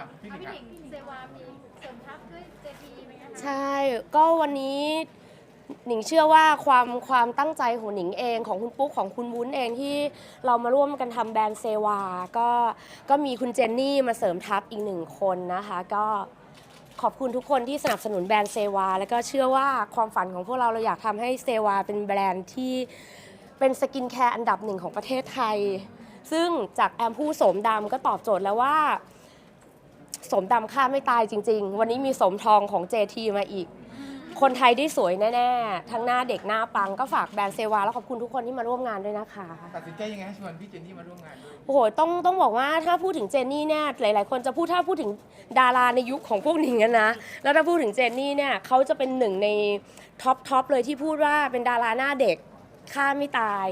อะพี่หนิงพี่อะนิงเซวามีเสริมทัพด้วยเจทีไหมคะใช่ ก็วันนี้หนิงเชื่อว่าความความตั้งใจของหนิงเองของคุณปุ๊กของคุณวุ้นเองที่เรามาร่วมกันทำแบรนด์เซวา ก็ก็มีคุณเจนนี่มาเสริมทัพอีกหนึ่งคนนะคะ ก็ขอบคุณทุกคนที่สนับสนุนแบรนด์เซวา แล้วก็เชื่อว่าความฝันของพวกเราเราอยากทำให้เซวาเป็นแบรนด์ที่เป็นสกินแคร์อันดับหนึ่งของประเทศไทย ซึ่งจากแอมพูโสมดำก็ตอบโจทย์แล้วว่า สมดำค่าไม่ตายจริง ๆ วันนี้มีสมทองของ JT มาอีก คนไทยได้สวยแน่ ๆ ทั้งหน้าเด็กหน้าปังก็ฝากแบรนด์เซวา แล้วขอบคุณทุกคนที่มาร่วมงานด้วยนะคะ ตัดสินใจยังไงให้ชวนพี่เจนนี่มาร่วมงานด้วย โอ้โห ต้องต้องบอกว่าถ้าพูดถึงเจนนี่เนี่ยหลาย ๆ คนจะพูดถ้าพูดถึงดาราในยุคของพวกหนิงอะนะ แล้วถ้าพูดถึงเจนนี่เนี่ยเขาจะเป็นหนึ่งในท็อปท็อปเลยที่พูดว่าเป็นดาราหน้าเด็กค่าไม่ตาย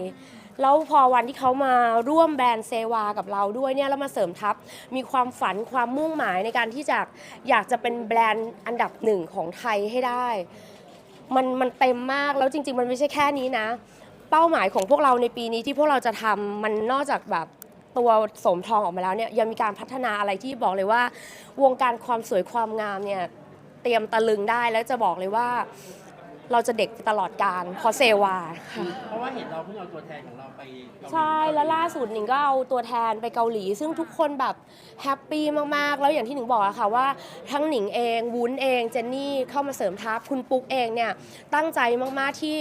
แล้วพอวันที่เขามาร่วมแบรนด์เซวากับเราด้วยเนี่ยแล้วมาเสริมทัพ มีความฝันความมุ่งหมายในการที่จะอยากจะเป็นแบรนด์อันดับหนึ่งของไทยให้ได้ มันมันเต็มมากแล้วจริง ๆ มันไม่ใช่แค่นี้นะ เป้าหมายของพวกเราในปีนี้ที่พวกเราจะทำมันนอกจากแบบตัวสมทองออกมาแล้วเนี่ยยังมีการพัฒนาอะไรที่บอกเลยว่า วงการความสวยความงามเนี่ยเตรียมตะลึงได้แล้วจะบอกเลยว่า เราจะเด็กไปตลอดการเพราะเซวาค่ะ เพราะว่าเห็นเราเพิ่งเอาตัวแทนของเราไปเกาหลีใช่แล้วล่าสุดหนิงก็เอาตัวแทนไปเกาหลี ซึ่งทุกคนแบบแฮปปี้มากๆ แล้วอย่างที่หนิงบอกอะค่ะว่าทั้งหนิงเองวุ้นเองเจนนี่เข้ามาเสริมทัพคุณปุ๊กเองเนี่ยตั้งใจมากๆที่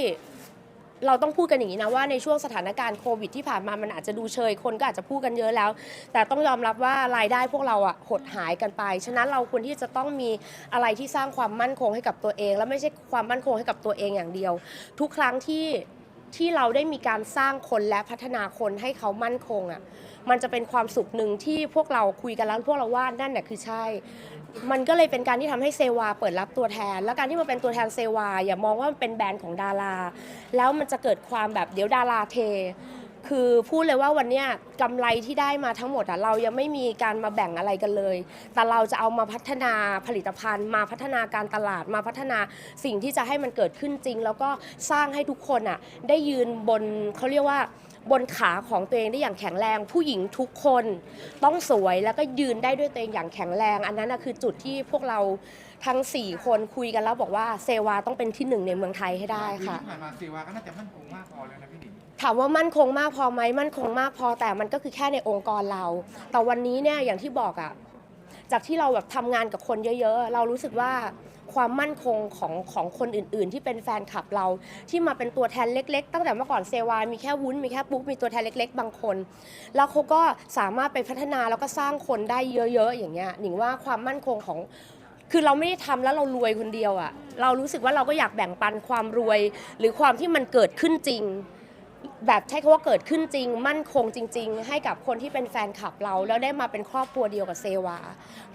เราต้องพูดกันอย่างนี้นะว่าในช่วงสถานการณ์โควิดที่ผ่านมามันอาจจะดูเชยคนก็อาจจะพูดกันเยอะแล้ว แต่ต้องยอมรับว่ารายได้พวกเราอะหดหายกันไป ฉะนั้นเราควรที่จะต้องมีอะไรที่สร้างความมั่นคงให้กับตัวเอง และไม่ใช่ความมั่นคงให้กับตัวเองอย่างเดียว ทุกครั้งที่ที่เราได้มีการสร้างคนและพัฒนาคนให้เขามั่นคงอะมันจะเป็นความสุขหนึ่งที่พวกเราคุยกันแล้วพวกเราว่านั่นแหละคือใช่ มันก็เลยเป็นการที่ทำให้เซวาเปิดรับตัวแทน และการที่มาเป็นตัวแทนเซวาอย่ามองว่ามันเป็นแบรนด์ของดารา แล้วมันจะเกิดความแบบเดี๋ยวดาราเท คือพูดเลยว่าวันนี้กำไรที่ได้มาทั้งหมดอะเรายังไม่มีการมาแบ่งอะไรกันเลย แต่เราจะเอามาพัฒนาผลิตภัณฑ์ มาพัฒนาการตลาดมาพัฒนาสิ่งที่จะให้มันเกิดขึ้นจริง แล้วก็สร้างให้ทุกคนอะได้ยืนบนเขาเรียกว่า บนขาของตัวเองได้อย่างแข็งแรง ผู้หญิงทุกคนต้องสวยแล้วก็ยืนได้ด้วยตัวเองอย่างแข็งแรง อันนั้นนะคือจุดที่พวกเราทั้ง 4 คนคุยกันแล้วบอกว่าเซวาต้องเป็นที่หนึ่งในเมืองไทยให้ได้ค่ะ ที่ผ่านมาซีวาก็น่าจะมั่นคงมากพอแล้วนะพี่หนิงถามว่ามั่นคงมากพอไหมมั่นคงมากพอแต่มันก็คือแค่ในองค์กรเรา แต่วันนี้เนี่ยอย่างที่บอกอะจากที่เราแบบทำงานกับคนเยอะ ๆ เรารู้สึกว่า ความมั่นคงของของคนอื่น ๆ ที่เป็นแฟนคลับเรา ที่มาเป็นตัวแทนเล็ก ๆ ตั้งแต่เมื่อก่อนเซวามีแค่วุ้นมีแค่ปุ๊กมีตัวแทนเล็ก ๆ บางคน แล้วเขาก็สามารถไปพัฒนาแล้วก็สร้างคนได้เยอะ ๆ อย่างเงี้ยหนิงว่าความมั่นคงของคือเราไม่ได้ทำแล้วเรารวยคนเดียวอะเรารู้สึกว่าเราก็อยากแบ่งปันความรวย หรือความที่มันเกิดขึ้นจริง แบบใช้คำว่าเกิดขึ้นจริง มั่นคงจริง ๆ ให้กับคนที่เป็นแฟนคลับเรา แล้วได้มาเป็นครอบครัวเดียวกับเซวา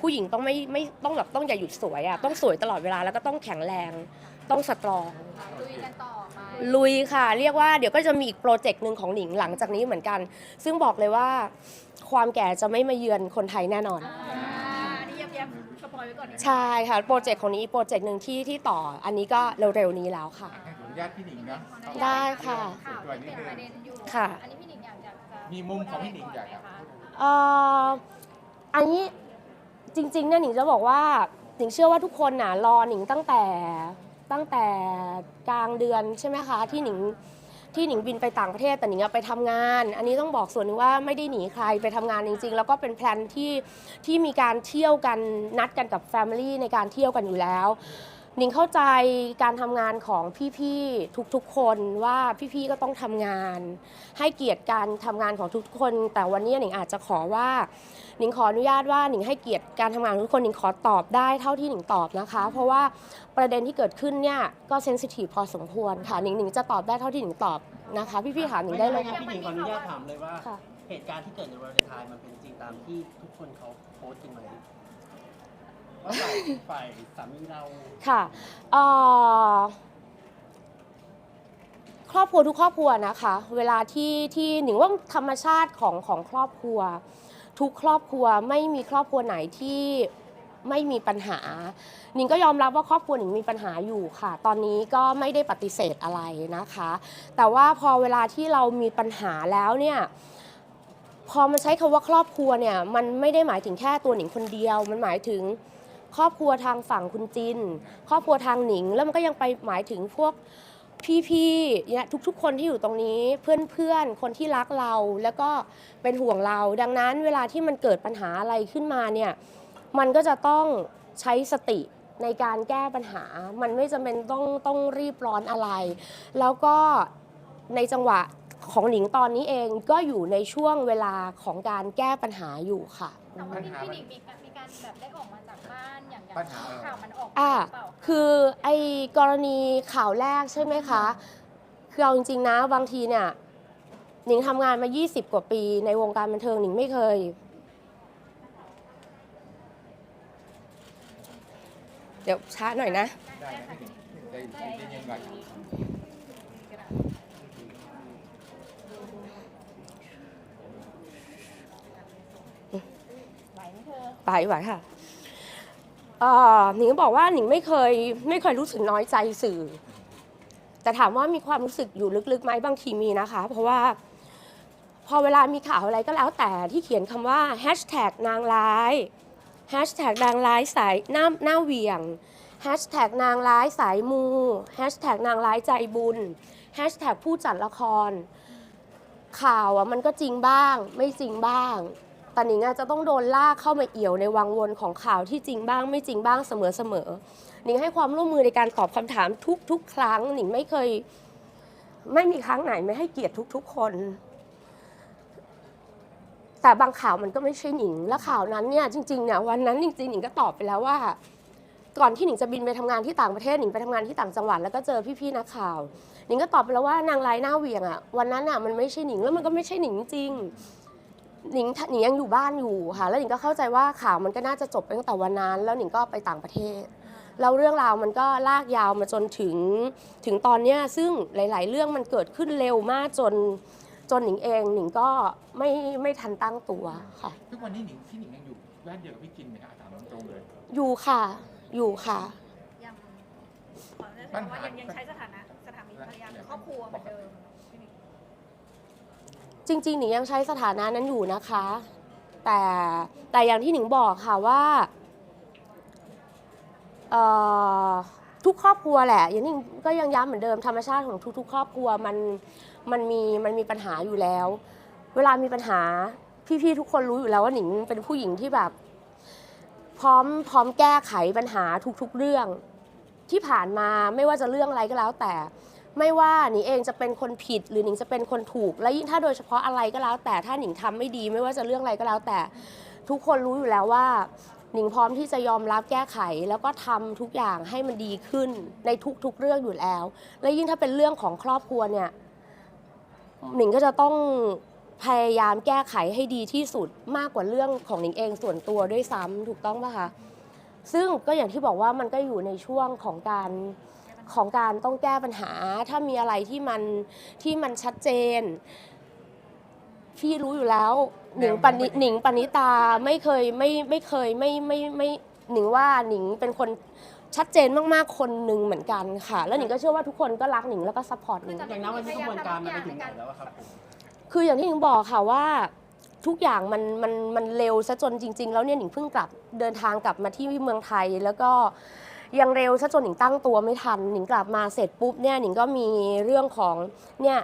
ผู้หญิงต้องไม่ไม่ต้องแบบต้องอย่าหยุดสวยอะต้องสวยตลอดเวลาแล้วก็ต้องแข็งแรง ต้องสตรอง ลุยกันต่อไปลุยค่ะ เรียกว่าเดี๋ยวก็จะมีอีกโปรเจกต์หนึ่งของหนิงหลังจากนี้เหมือนกัน ซึ่งบอกเลยว่า ความแก่จะไม่มาเยือนคนไทยแน่นอน อ่านี่ยับยับสปอยไว้ก่อนนิดนึง ใช่ค่ะ โปรเจกต์ของนี้อีกโปรเจกต์หนึ่งที่ที่ต่ออันนี้ก็เร็วๆนี้แล้วค่ะให้ขออนุ ญาตพี่หนิงนะได้ค่ะข่าวที่เป็นประเด็นอยู่ค่ะ อันนี้พี่หนิงอยากจะมีมุมของพี่หนิงอยากจะ เอ่ออันนี้จริงๆเนี่ยหนิงจะบอกว่าหนิงเชื่อว่าทุกคนน่ะรอหนิงตั้งแต่ตั้งแต่กลางเดือนใช่ไหมคะที่หนิงที่หนิงบินไปต่างประเทศแต่หนิงอะไปทำงาน อันนี้ต้องบอกส่วนหนึงว่าไม่ได้หนีใครไปทำงานจริง ๆ แล้วก็เป็นแพลนที่ที่มีการเที่ยวกันนัดกันกับแฟมิลี่ในการเที่ยวกันอยู่แล้วห นิงเข้าใจการทำงานของพี่ๆทุกๆคนว่าพี่ๆก็ต้องทำงาน ให้เกียรติการทำงานของทุกคน แต่วันนี้หนิงอาจจะขอว่าหนิงขออนุญาตว่าหนิงให้เกียรติการทำงานของทุกคนหนิงขอตอบได้เท่าที่หนิงตอบนะคะ เพราะว่าประเด็นที่เกิดขึ้นเนี่ยก็เซนซิทีฟพอสมควรค่ะหนิงหนิงจะตอบได้เท่าที่หนิงตอบนะคะ พี่ๆถามหนิงได้เลยม่งั้นพี่หนิงขออนุญาตถามเลยว่า ค่ะ เหตุการณ์ที่เกิดในวันวาเลนไทน์มันเป็นจริงตามที่ทุกคนเขาโพสต์จริงไหม ว่าฝ่ายฝ่ายสามีเรา ค่ะเอ่อครอบครัวทุกครอบครัวนะคะ เวลาที่ที่หนิงว่าธรรมชาติของของครอบครัว ทุกครอบครัวไม่มีครอบครัวไหนที่ไม่มีปัญหาหนิงก็ยอมรับว่าครอบครัวหนิงมีปัญหาอยู่ค่ะ ตอนนี้ก็ไม่ได้ปฏิเสธอะไรนะคะ แต่ว่าพอเวลาที่เรามีปัญหาแล้วเนี่ยพอมันใช้คำว่าครอบครัวเนี่ยมันไม่ได้หมายถึงแค่ตัวหนิงคนเดียว มันหมายถึง ครอบครัวทางฝั่งคุณจิน ครอบครัวทางหนิง แล้วมันก็ยังไปหมายถึงพวกพี่ๆเนี่ยทุกๆ คนที่อยู่ตรงนี้เพื่อนๆ คนที่รักเราแล้วก็เป็นห่วงเรา ดังนั้นเวลาที่มันเกิดปัญหาอะไรขึ้นมาเนี่ยมันก็จะต้องใช้สติในการแก้ปัญหา มันไม่จำเป็นต้องต้องรีบร้อนอะไร แล้วก็ในจังหวะของหนิงตอนนี้เองก็อยู่ในช่วงเวลาของการแก้ปัญหาอยู่ค่ะ แต่ว่าพี่พี่หนิงมีการมีการแบบได้ออกมา ปัญหาเออ ข่าวมันออกมาอ่าหรือเปล่าะ คือไอ้กรณีข่าวแรกใช่ไหมคะ คือเอาจริงๆนะบางทีเนี่ยหนิงทำงานมา 20 กว่าปี ในวงการบันเทิงหนิงไม่เคย เดี๋ยวช้าหน่อยนะ ได้นะพี่หนิงใจใจเย็นๆก่อนไหวไหมเธอไปไหวค่ะ เอ่อหนิงก็บอกว่าหนิงไม่เคยไม่เคยรู้สึกน้อยใจสื่อ แต่ถามว่ามีความรู้สึกอยู่ลึกๆไหมบางทีมีนะคะ เพราะว่า พอเวลามีข่าวอะไรก็แล้วแต่ที่เขียนคำว่าแฮชแท็กนางร้ายแฮชแท็กนางร้ายสายหน้าหน้าเหวี่ยงแฮชแท็กนางร้ายสายมูแฮชแท็กนางร้ายใจบุญแฮชแท็กผู้จัดละคร ข่าวอะมันก็จริงบ้าง ไม่จริงบ้าง ต่นิงอาจจะต้องโดนลากเข้ามาเอี่ยวในวังวนของข่าวที่จริงบ้างไม่จริงบ้างเสมอเสมอหนิงให้ความร่วมมือในการตอบคำถามทุกๆ ครั้งหนิงไม่เคย ไม่มีครั้งไหนไม่ให้เกียรติทุก ๆ คน แต่บางข่าวมันก็ไม่ใช่หนิง และข่าวนั้นเนี่ยจริงๆเนี่ยวันนั้นจริงๆหนิงก็ตอบไปแล้วว่า ก่อนที่หนิงจะบินไปทำงานที่ต่างประเทศหนิงไปทำงานที่ต่างจังหวัดแล้วก็เจอพี่ๆนักข่าวหนิงก็ตอบไปแล้วว่านางร้ายหน้าเวียงอะวันนั้นอะมันไม่ใช่หนิงแล้วมันก็ไม่ใช่หนิงจริง หนิงหนิงยังอยู่บ้านอยู่ค่ะ แล้วหนิงก็เข้าใจว่าข่าวมันก็น่าจะจบไปตั้งแต่วันนั้น แล้วหนิงก็ไปต่างประเทศ แล้วเรื่องราวมันก็ลากยาวมาจนถึงถึงตอนเนี้ยซึ่งหลาย ๆ เรื่องมันเกิดขึ้นเร็วมากจนจนหนิงเองหนิงก็ไม่ไม่ทันตั้งตัวค่ะ ทุกวันนี้หนิงพี่หนิงยังอยู่บ้านเดียวกับพี่จินไหมฮะถามตรงๆเลย อยู่ค่ะ อยู่ค่ะ ยังขอได้ปัญว่าหายังยังใช้สถานะสถามีภรรยาหรือครอบครัวเหมือนเดิมพี่หนิง จริงๆหนิงยังใช้สถานะนั้นอยู่นะคะ แต่แต่อย่างที่หนิงบอกค่ะว่าทุกครอบครัวแหละอย่างที่หนิงก็ยังย้ำเหมือนเดิมธรรมชาติของทุก ๆ ครอบครัวมันมันมีมันมีปัญหาอยู่แล้ว เวลามีปัญหาพี่ๆทุกคนรู้อยู่แล้วว่าหนิงเป็นผู้หญิงที่แบบ พร้อมพร้อมแก้ไขปัญหาทุก ๆ เรื่อง ที่ผ่านมาไม่ว่าจะเรื่องอะไรก็แล้วแต่ ไม่ว่าหนิงเองจะเป็นคนผิดหรือหนิงจะเป็นคนถูก และยิ่งถ้าโดยเฉพาะอะไรก็แล้ว แต่ถ้าหนิงทำไม่ดี ไม่ว่าจะเรื่องอะไรก็แล้ว แต่ทุกคนรู้อยู่แล้วว่าหนิงพร้อมที่จะยอมรับแก้ไขแล้วก็ทำทุกอย่างให้มันดีขึ้นในทุกๆเรื่องอยู่แล้ว และยิ่งถ้าเป็นเรื่องของครอบครัวเนี่ยหนิงก็จะต้องพยายามแก้ไขให้ดีที่สุดมากกว่าเรื่องของหนิงเองส่วนตัวด้วยซ้ำถูกต้องปะคะซึ่งก็อย่างที่บอกว่ามันก็อยู่ในช่วงของการ ของการต้องแก้ปัญหา ถ้ามีอะไรที่มันที่มันชัดเจน พี่รู้อยู่แล้ว หนิงปณิหนิงปณิตาไม่เคยไม่ไม่เคยไม่ไม่ไม่หนิงว่าหนิงเป็นคนชัดเจนมากๆคนหนึ่งเหมือนกันค่ะ แล้วหนิงก็เชื่อว่าทุกคนก็รักหนิงแล้วก็ซัพพอร์ตหนิงอย่างนั้นวันนี้กระบวนการมันไปถึงไหนแล้วอะครับผมคืออย่างที่หนิงบอกค่ะว่าทุกอย่างมันมันมันเร็วซะจนจริง ๆ แล้วเนี่ยหนิงเพิ่งกลับเดินทางกลับมาที่เมืองไทยแล้วก็ ยังเร็วซะจนหนิงตั้งตัวไม่ทันหนิงกลับมาเสร็จปุ๊บเนี่ยหนิงก็มีเรื่องของเนี่ย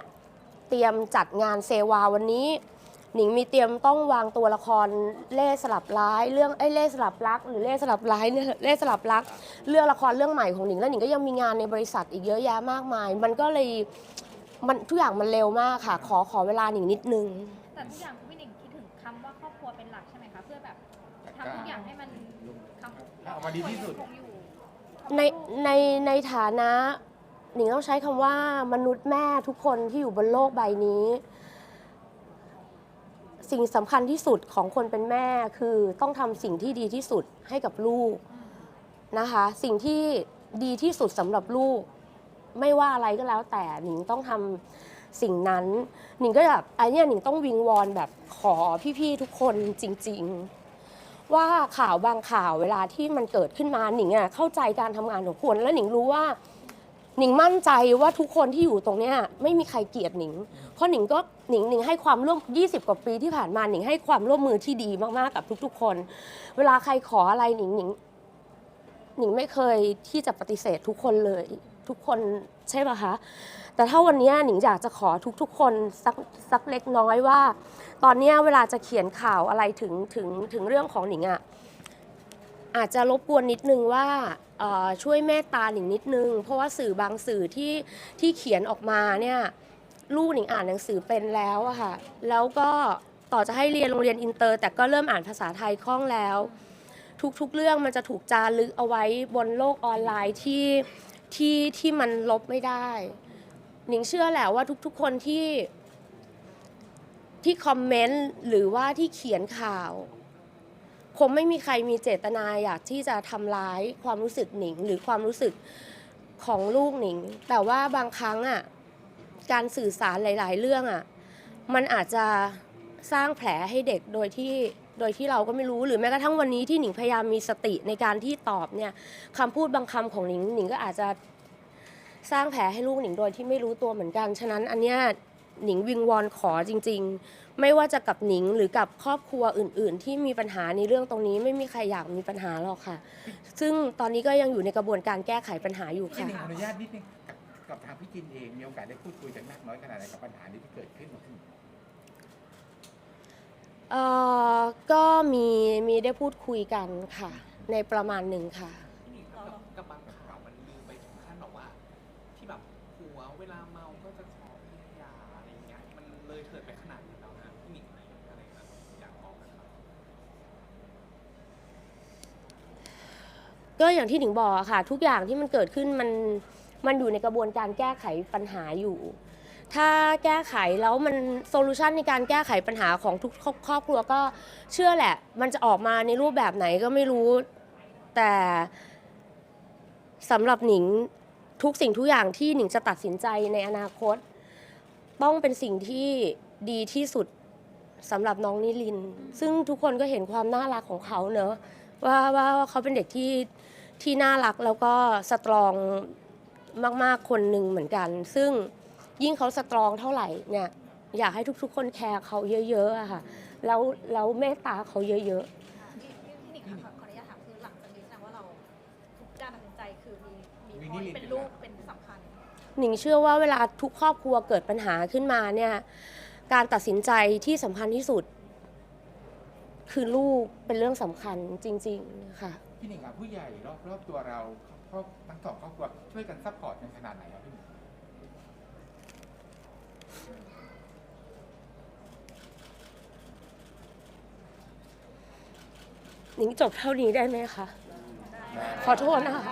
เตรียมจัดงานเซวาวันนี้ หนิงมีเตรียมต้องวางตัวละครเล่สลับร้ายเรื่องไอ้ยเล่สลับรัก หรือเล่สลับร้ายเนี่ยเล่สลับรัก เรื่องละครเรื่องใหม่ของหนิงแล้วหนิงก็ยังมีงานในบริษัทอีกเยอะแยะมากมาย มันก็เลยมันทุกอย่างมันเร็วมากค่ะ ขอขอเวลาหนิงนิดนึง แต่ทุกอย่างพี่หนิงคิดถึงคำว่าครอบครัวเป็นหลักใช่ไหมคะ เพื่อแบบจัดทำการทุกอย่างให้มันคำให้ออกมาดีที่สุด คงอยู่ ในในในฐานะหนิงต้องใช้คำว่ามนุษย์แม่ทุกคนที่อยู่บนโลกใบนี้ สิ่งสำคัญที่สุดของคนเป็นแม่คือต้องทำสิ่งที่ดีที่สุดให้กับลูกนะคะ สิ่งที่ดีที่สุดสำหรับลูก ไม่ว่าอะไรก็แล้วแต่หนิงต้องทำสิ่งนั้น หนิงก็แบบไอเนี้หนิงต้องวิงวอนแบบขอพี่ๆทุกคนจริง ๆ ว่าข่าวบางข่าวเวลาที่มันเกิดขึ้นมาหนิงอะเข้าใจการทำงานของคนและหนิงรู้ว่า หนิงมั่นใจว่าทุกคนที่อยู่ตรงเนี้ยไม่มีใครเกลียดหนิง เพราะหนิงก็หนิงหนิงให้ความร่วม 20 กว่าปีที่ผ่านมาหนิงให้ความร่วมมือที่ดีมาก ๆ กับทุก ๆ คน เวลาใครขออะไรหนิงหนิงหนิงไม่เคยที่จะปฏิเสธทุกคนเลย ทุกคนใช่ปะคะ แต่ถ้าวันนี้หนิงอยากจะขอทุกๆ คนสักสักเล็กน้อยว่า ตอนนี้เวลาจะเขียนข่าวอะไรถึงถึงถึงเรื่องของหนิงอะ่ะอาจจะรบกวนนิดนึงว่าช่วยเมตตาหนิงนิดนึง เพราะว่าสื่อบางสื่อที่ที่เขียนออกมาเนี่ยลูกหนิงอ่านหนังสือเป็นแล้วอะค่ะแล้วก็ต่อจะให้เรียนโรงเรียนอินเตอร์ แต่ก็เริ่มอ่านภาษาไทยคล่องแล้ว ทุกๆเรื่องมันจะถูกจารึกเอาไว้บนโลกออนไลน์ที่ ที่ที่มันลบไม่ได้ หนิงเชื่อแหละว่าทุกๆคนที่ที่คอมเมนต์หรือว่าที่เขียนข่าว คงไม่มีใครมีเจตนาอยากที่จะทำร้ายความรู้สึกหนิง หรือความรู้สึกของลูกหนิง แต่ว่าบางครั้งอะการสื่อสารหลาย ๆ เรื่องอะมันอาจจะสร้างแผลให้เด็กโดยที่ โดยที่เราก็ไม่รู้หรือแม้กระทั่งวันนี้ที่หนิงพยายามมีสติในการที่ตอบเนี่ยคำพูดบางคำของหนิงหนิงก็อาจจะสร้างแผลให้ลูกหนิงโดยที่ไม่รู้ตัวเหมือนกัน ฉะนั้นอันเนี้ยหนิงวิงวอนขอจริง ๆ ไม่ว่าจะกับหนิงหรือกับครอบครัวอื่น ๆ ที่มีปัญหาในเรื่องตรงนี้ไม่มีใครอยากมีปัญหาหรอกค่ะ ซึ่งตอนนี้ก็ยังอยู่ในกระบวนการแก้ไขปัญหาอยู่พี่ค่ะ หนิงอนุญาตนิดนึงกับกับทางพี่จินเองมีโอกาสได้พูดคุยกันมากน้อยขนาดไหนกับปัญหานี้ที่เกิดขึ้นมาขึ้น เอ่อก็มีมีได้พูดคุยกันค่ะ ในประมาณหนึ่งค่ะพี่หนิงครับกับกับบางข่าวมันลือไปถึงขั้นแบบว่า ที่แบบผัวเวลาเมาก็จะขอภรรยาอะไรอย่างเงี้ยมันเลยเถิดไปขนาดนี้แล้วนะพี่หนิงอะไรครับอยากบอกนะครับก็อย่างที่หนิงบอกอะค่ะ ทุกอย่างที่มันเกิดขึ้นมันมันอยู่ในกระบวนการแก้ไขปัญหาอยู่ ถ้าแก้ไขแล้วมันโซลูชันในการแก้ไขปัญหาของทุกครอบครบัวก็เชื่อแหละ มันจะออกมาในรูปแบบไหนก็ไม่รู้ แต่สำหรับหนิงทุกสิ่งทุกอย่างที่หนิงจะตัดสินใจในอนาคต ต้องเป็นสิ่งที่ดีที่สุดสำหรับน้องนิลิน ซึ่งทุกคนก็เห็นความน่ารักของเขาเนอะว่าว่าเขาเป็นเด็กที่ที่น่ารักแล้วก็สตรองมาก ๆ คนหนึ่งเหมือนกัน ซึ่ง ยิ่งเขาสตรองเท่าไหร่เนี่ย อยากให้ทุกๆ คนแคร์เขาเยอะๆอะค่ะแล้วแล้วเมตตาเขาเยอะพี่พี่หนิงค่ะขออนุญาตถามคือหลังจากนี้แสดงว่าเราทุกการตัดสินใจคือมีมีมีพ่อนิรินทร์เป็นเป็นลูหลักกเป็นสำคัญ ๆหนิงเชื่อว่าเวลาทุกครอบครัวเกิดปัญหาขึ้นมาเนี่ยการตัดสินใจที่สำคัญที่สุด คือลูกเป็นเรื่องสำคัญจริงๆค่ะ พี่หนิงกับผู้ใหญ่รอบรอบตัวเราครอบทั้งสองครอบครัวช่วยกันซัพพอร์ตกันขนาดไหนครับพี่หนิงห นิงจบเท่านี้ได้ไหมคะ ขอโทษนะคะ